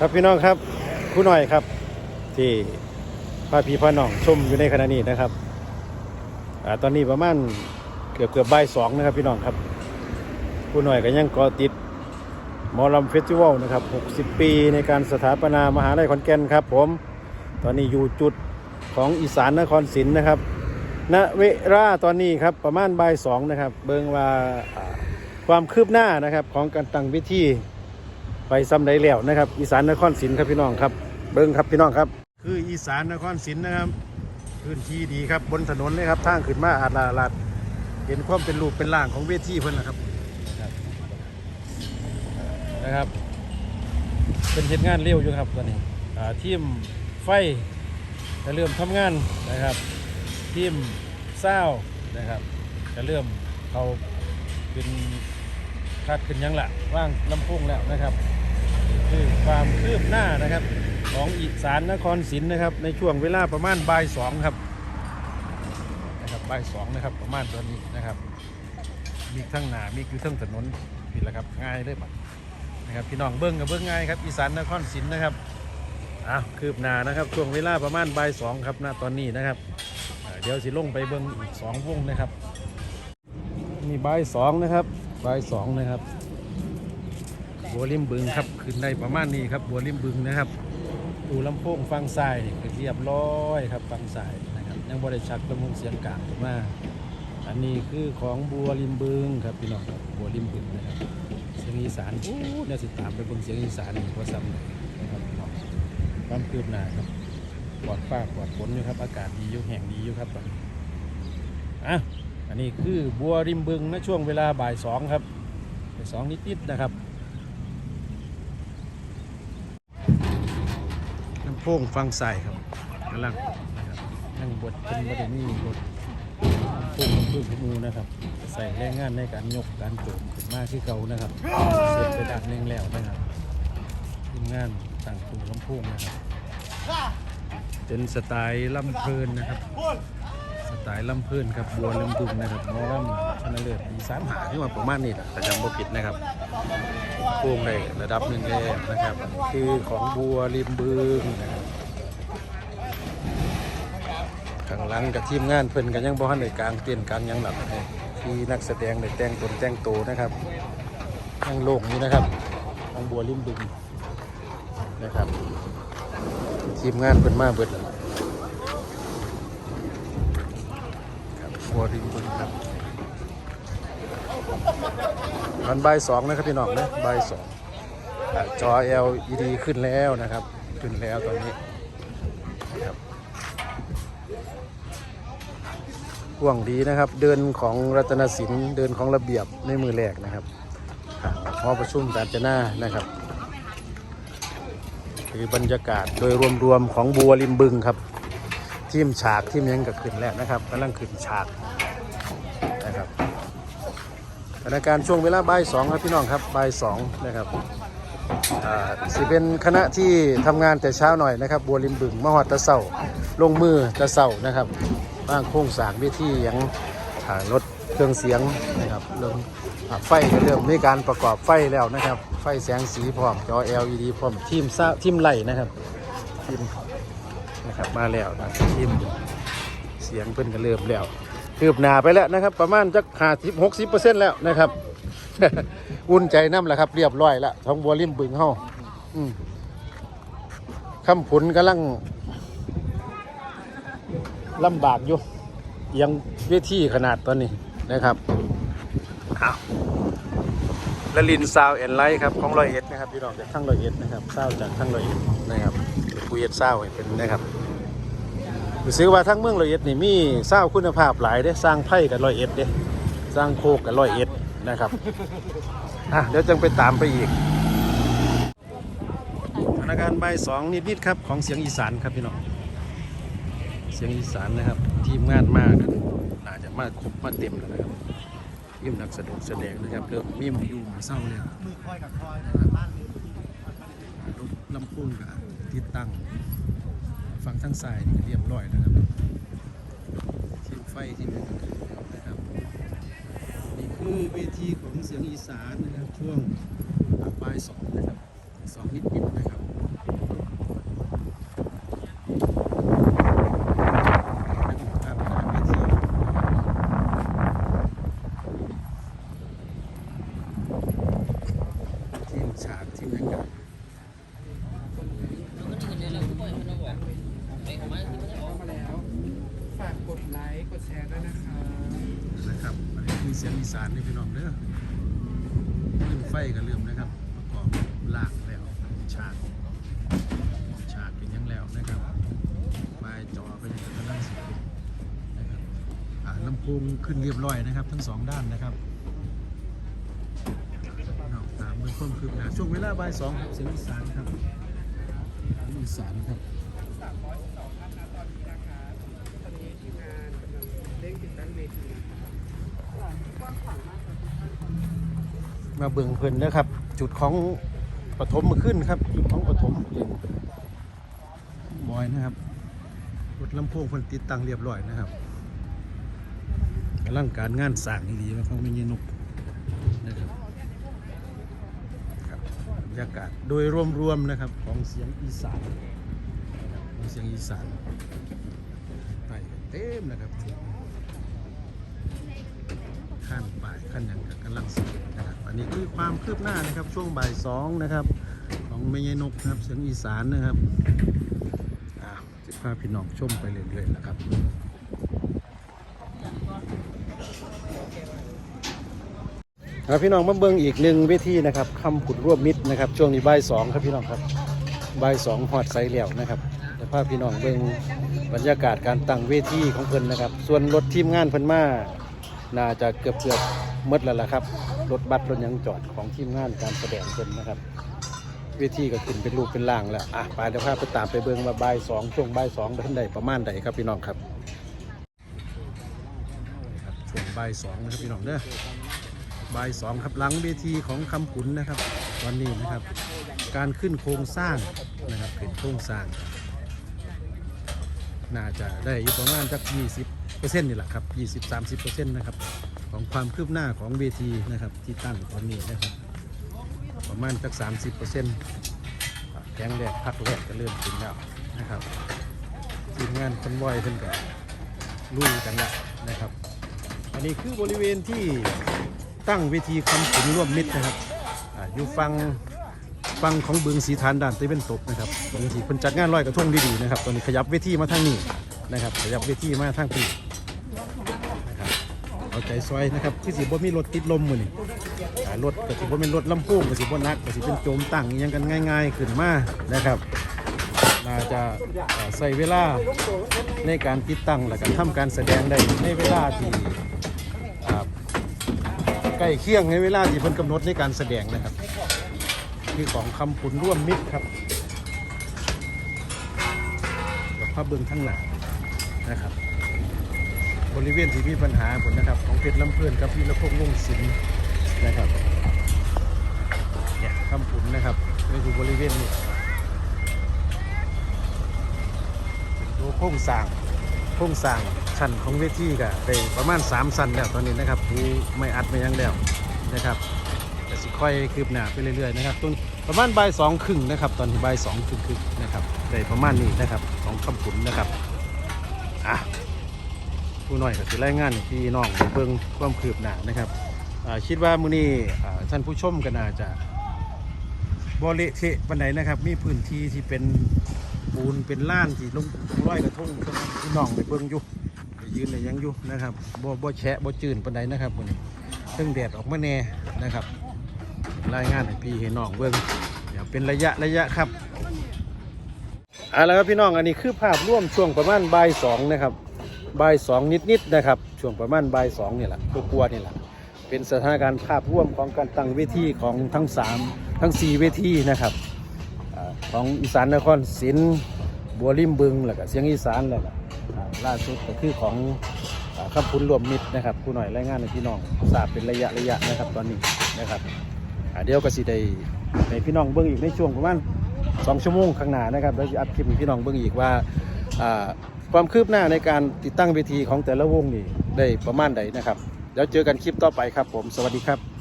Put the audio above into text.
ครับพี่น้องครับผู้หน่อยครับ ที่พาพี่พาน้องชมอยู่ในขณะนี้นะครับอตอนนี้ประมาณเกือบเกือบบ่ายสองนะครับ พี่น้องครับผู้หน่อยก็ยังกาะติดมอลำเฟสติวัลนะครับ 60 ปีในการสถาปนามหาลัยขอนแก่นครับ ผม ตอนนี้อยู่จุดของอีสานนครศรีนะครับณเวลาตอนนี้ครับประมาณบ่ายสองนะครับ เบิงว่าความคืบหน้านะครับของการตั้งวิธี ไปซ้ำได้แล้วนะครับ อีสานนครศรีครับพี่น้องครับ เบิ้งครับพี่น้องครับ คืออีสานนครศรีนะครับพื้นที่ดีครับบนถนนเลยครับทางขึ้นมาอาลาลาดเห็นความเป็นรูปเป็นร่างของเวทีเพิ่นนะครับนะครับเป็นเหตุงานเร็วอยู่ครับตอนนี้ทีมไฟจะเริ่มทำงานนะครับทีมเศร้านะครับจะเริ่มเขาเป็นคาดขึ้นยังละว่างลำโพงแล้วนะครับ คือความคืบหน้านะครับ ของอีสานนครศรีนะครับ ในช่วงเวลาประมาณบ่ายสองครับนะครับบ่ายสองนะครับ ประมาณตอนนี้นะครับ มีทั้งหนามีอยู่ทั้งถนนผิดแล้วครับง่ายเลยบัดนะครับพี่น้องเบิ้งกับเบิ้งง่ายครับอีสานนครศรีนะครับอ้าวคืบหน้านะครับช่วงเวลาประมาณบ่ายสองครับณตอนนี้นะครับ เดี๋ยวสิลงไปเบิ้งอีกสองวงนะครับนี่บ่ายสองนะครับบ่ายสองนะครับ บัวริมบึงครับขึ้นได้ประมาณนี้ครับบัวริมบึงนะครับดูลำโพงฟังทรายนี่คือเรียบร้อยครับฟังทรายนะครับยังบริชักลำโพงเสียงกลางมาอันนี้คือของบัวริมบึงครับพี่น้องครับบัวริมบึงนะครับเสียงอีสานโอ้เนี่ยสิตามไปเบิ่งเสียงอีสานนี่ว่าซ้ำเลยนะครับพี่น้องความคืบหน้าครับปลอดฟ้าปลอดฝนอยู่ครับอากาศดีอยู่แห่งดีอยู่ครับอะอันนี้คือบัวริมบึงนะช่วงเวลาบ่ายสองครับบ่ายสองนิดๆนะครับ ลำโพงฟังใส่ครับกำลังนั่งบทเป็นบดนี่บทลำโพงลำโพงขมูนะครับ ใส่แรงงานในการยกการโจมขึ้นมาที่เขานะครับเสร็จไปดักหนึ่งแล้วนะครับทีมงานต่างตูลำโพงนะครับ เป็นสไตล์ลำเพลินนะครับ สไตล์ลำเพลินครับบัวลำดุงนะครับมอลำชนะเลิศอีสานหาที่ว่าประมาณนี้แหละแต่จำบ่ผิดนะครับโค้งได้ระดับหนึ่งแล้นะครับ คือของบัวริมบึงนะครับข้างหลังกับทีมงานเพิ่นกันยังบ่ทันได้กลางเตียนกลางหยังหลับที่นักแสดงได้แต่งตนแต่งโตวนะครับยังโล่งอยู่นะครับของบัวริมบึงนะครับ ทีมงานเพิ่นมาเบิดแล้ วรับบัวริงครับมันบ่ายสองนะครับพี่น้องนะใบสองอ่าจอ LED ขึ้นแล้วนะครับ ขึ้นแล้วตอนนี้ครับกว้างดีนะครับ เดินของรัตนศิลป์เดินของระเบียบในมือแรกนะครับอ่าหอประชุมการจนานะครับคือบรรยากาศโดยรวมๆของบัวริมบึงครับทีมฉากทีมยังก็ขึ้นแล้วนะครับกำลังขึ้นฉากนะครับ สถานการณ์ช่วงเวลาบ่ายสองครับพี่น้องครับบ่ายสองนะครับสิเป็นคณะที่ทำงานแต่เช้าหน่อยนะครับ บัวริมบึงมหอดตะเสาลงมือตะเสานะครับบ้างโค้งสร้างวิธียังอ่ารถเครื่องเสียงนะครับเริ่มไฟก็เริ่มมีการประกอบไฟแล้วนะครับ ไฟแสงสีพร้อมจอ LED พร้อมทีมซ่าทีมไหลนะครับทีมนะครับมาแล้วนะทีมเสียงเพิ่นก็เริ่มแล้ว คืบหน้าไปแล้วนะครับ ประมาณจักห้าสิบหกสิบเปอร์เซ็นต์แล้วนะครับ อุ่นใจน้ำแล้วครับ เรียบร้อยแล้วท้องบัวริมบึงเฮาอืมคำผุนกำลังลำบากอยู่ยังเวทีขนาดตอนนี้นะครับอาละลินซาวแอนไลท์ครับของร้อยเอ็ดนะครับพี่น้องจากทั้งร้อยเอ็ดนะครับซาวจากทั้งร้อยเอ็ดนะครับคุยเอ็ดซาวเป็นนะครับ รู้สึกว่าทั้งเมืองร้อยเอ็ดนี่มีเศร้าคุณภาพหลายเด้สร้างไพ่กับร้อยเอ็ดเด้สร้างโคกกับร้อยเอ็ดนะครับอะเดี๋ยวจังไปตามไปอีกสถานการณ์ใบสองนิดๆครับของเสียงอีสานครับพี่น้องเสียงอีสานนะครับ ทีมงานมากน่าจะมาครบมาเต็มแล้วนะครับทีมนักแสดงแสดงนะครับเริ่มมีมอยู่มาเศร้าเลยมือคอยกับคอยรถลำโพงกับติดตั้ง ฝั่งทางซ้ายนี่เรียบร้อยนะครับทีมไฟที่เป็นนะครับนี่คือเวทีของเสียงอีสานนะครับช่วงปลายสองนะครับสองนิดๆนะครับ แล้ว ฝากกดไล ค์กดแชร์ด้วยนะคะนะครับอันนี้คือเสียงอีสานนี่พี่น้องเด้อขึ้นไฟกันเริ่มนะครับประกอบลากแล้วฉากฉากเป็นยังแล้วนะครับปลายจอก็ยังกำลังสิขึ้นะครับอ่าลำโพงขึ้นเรียบร้อยนะครับ ทั้งสองด้านนะครับน้องตามเบื้องต้นคือนาช่วงเวลาบ่ายสองครับเสียงอีสานครับเสียงอีสานครับ 312ท่านนะตอนนี้นะคะ ตอนนี้ทีมงานกำลังเร่งติดตั้งเวทีนะคะกว้างขวางมากค่ะทุกท่าน มาเบิ่งเพิ่นนะครับ จุดของปฐมมาขึ้นครับ จุดของปฐมเล่นบอยนะครับรถลำโพงเพิ่นติดตั้งเรียบร้อยนะครับกำลังการงานสร้างดีๆของแม่ยายนกนะครับครับบรรยากาศโดยรวมๆนะครับของเสียงอีสานของเสียงอีสานไปเต็มนะครับขั้นบ่ายขั้นอย่างกำลังสินะครับ อันนี้คือความคืบหน้านะครับช่วงบ่ายสองนะครับ ของเมยนกนะครับเสียงอีสานนะครับอ่าจะพาพี่น้องชมไปเรื่อยๆนะครับครับพี่น้องมาเบิ่งอีกหนึ่งเวทีนะครับคำผุดร่วมมิตรนะครับ ช่วงนี้บ่ายสองครับพี่น้องครับบ่ายสองหอดไซแล้วนะครับจะพาพี่น้องเบิ่งบรรยากาศการตั้งเวทีของเพิ่นนะครับ ส่วนรถทีมงานเพิ่นมาน่าจะเกือบเกือบมดแล้วล่ะครับ รถบัสรถยังจอดของทีมงานการแสดงเพิ่นนะครับเวทีก็ขึ้นเป็นรูปเป็นร่างแล้วอะไปเดี๋ยวพาไปตามไปเบิ่งว่าบ่ายสองช่วงบ่ายสองเดินใดประมาณใดครับพี่น้องครับช่วงบ่ายสองนะครับพี่น้องเด้อบ่ายสองครับหลังเวทีของคำขุนนะครับตอนนี้นะครับ การขึ้นโครงสร้างนะครับขึ้นโครงสร้าง น่าจะได้อยู่ประมาณจัก20เปอร์เซ็นต์นี่แหละครับ 20 30เปอร์เซ็นต์นะครับ ของความคืบหน้าของเวทีนะครับที่ตั้งตอนนี้นะครับ ประมาณจัก 30เปอร์เซ็นต์แกงแรกพักแรกก็เริ่มขึ้นแล้วนะครับทีมงานคนวอยเพิ่นก็ลุยกันล้วนะครับ อันนี้คือบริเวณที่ตั้งเวทีคำขุนร่วมมิตรนะครับออยู่ฟังฟังของบึงสีฐานด่านตะเวนตกนะครับตรงที่เพิ่นจัดงานลอยกระทงดีๆนะครับตอนนี้ขยับเวทีมาทางนี้นะครับขยับเวทีมาทางพี่นะครับ เอาใจซอยนะครับที่สีบ่มีรถติดลมมือนี่อ่ารถก็สิบ่เป็นรถลำโพงก็สิบ่นักก็สิเป็นโจมตั้งอิหยังกันง่าย ๆ ขึ้นมานะครับน่าจะเอ่อใส่เวลาในการติดตั้งและการทำการแสดงได้ในเวลาที่อ่าใกล้เคียงในเวลาที่เพิ่นกำหนดในการแสดงนะครับคือของคำผุนร่วมมิตรครับกับภาพเบื้องทั้างหลังนะครับ บริเวณที่มีปัญหาผลนะครับ ของเพชรลำเพื่อนกับพีระพงษ์วงศิลป์นะครับเนี่ยคำผุนนะครับนี่คือบริเวณนี้เป็นตัวโค้งสร้างโค้งสร้างชั้นของเวทีก็ได้ประมาณ 3 ชั้นแล้วตอนนี้นะครับที่ไม่อัดไม่ยังแล้วนะครับแต่สิค่อยคืบหน้าไปเรื่อยๆนะครับตรงประมาณใบสองครึ่งนะครับ ตอนที่บ่ายสองครึ่งครึ่งนะครับได้ประมาณนี้นะครับของคำผุนนะครับอะ ผู้น้อยก็สิรายงานให้พี่น้องเบิ่งความคืบหน้านะครับอ่าคิดว่ามื้อนี้อ่าท่านผู้ชมก็น่าจะบ่เละเทะปานใดนะครับ มีพื้นที่ที่เป็นปูนเป็นล้านที่ลงลงร้อยกระทงพี่น้องไปเบิ่งอยู่ไปยืนได้ยังอยู่นะครับบ่บ่แฉะบ่จืนปานใดนะครับมื้อนี้เรื่องแดดออกมาแน่นะครับ รายงานให้พี่ให้น้องเบิ่งเดี๋ยวเป็นระยะระยะครับเอาละครับพี่น้องอันนี้คือภาพร่วมช่วงประมาณบ่ายสองนะครับ บ่ายสองนิดๆนะครับช่วงประมาณบ่ายสองนี่แหละกลัวๆนี่แหละเป็นสถานการณ์ภาพร่วมของการตั้งเวทีของทั้ง3ทั้ง4เวทีนะครับอาของอีสานนครศิลป์บัวริมบึงแล้วก็เสียงอีสานแล้วก็อ่าล่าสุดก็คือของอาคำพุนรวมมิตรนะครับผู้หน่อยรายงานในพี่น้องทราบเป็นระยะระยะนะครับตอนนี้นะครับอ่าเดี๋ยวก็สิได้ในพี่น้องเบิ้งอีกในช่วงประมาณ2ชั่วโมงข้างหน้านะครับแล้วจะอัดคลิปให้พี่น้องเบิ้งอีกว่าอ่า ความคืบหน้าในการติดตั้งเวทีของแต่ละวงนี่ได้ประมาณใดนะครับ แล้วเจอกันคลิปต่อไปครับผม สวัสดีครับ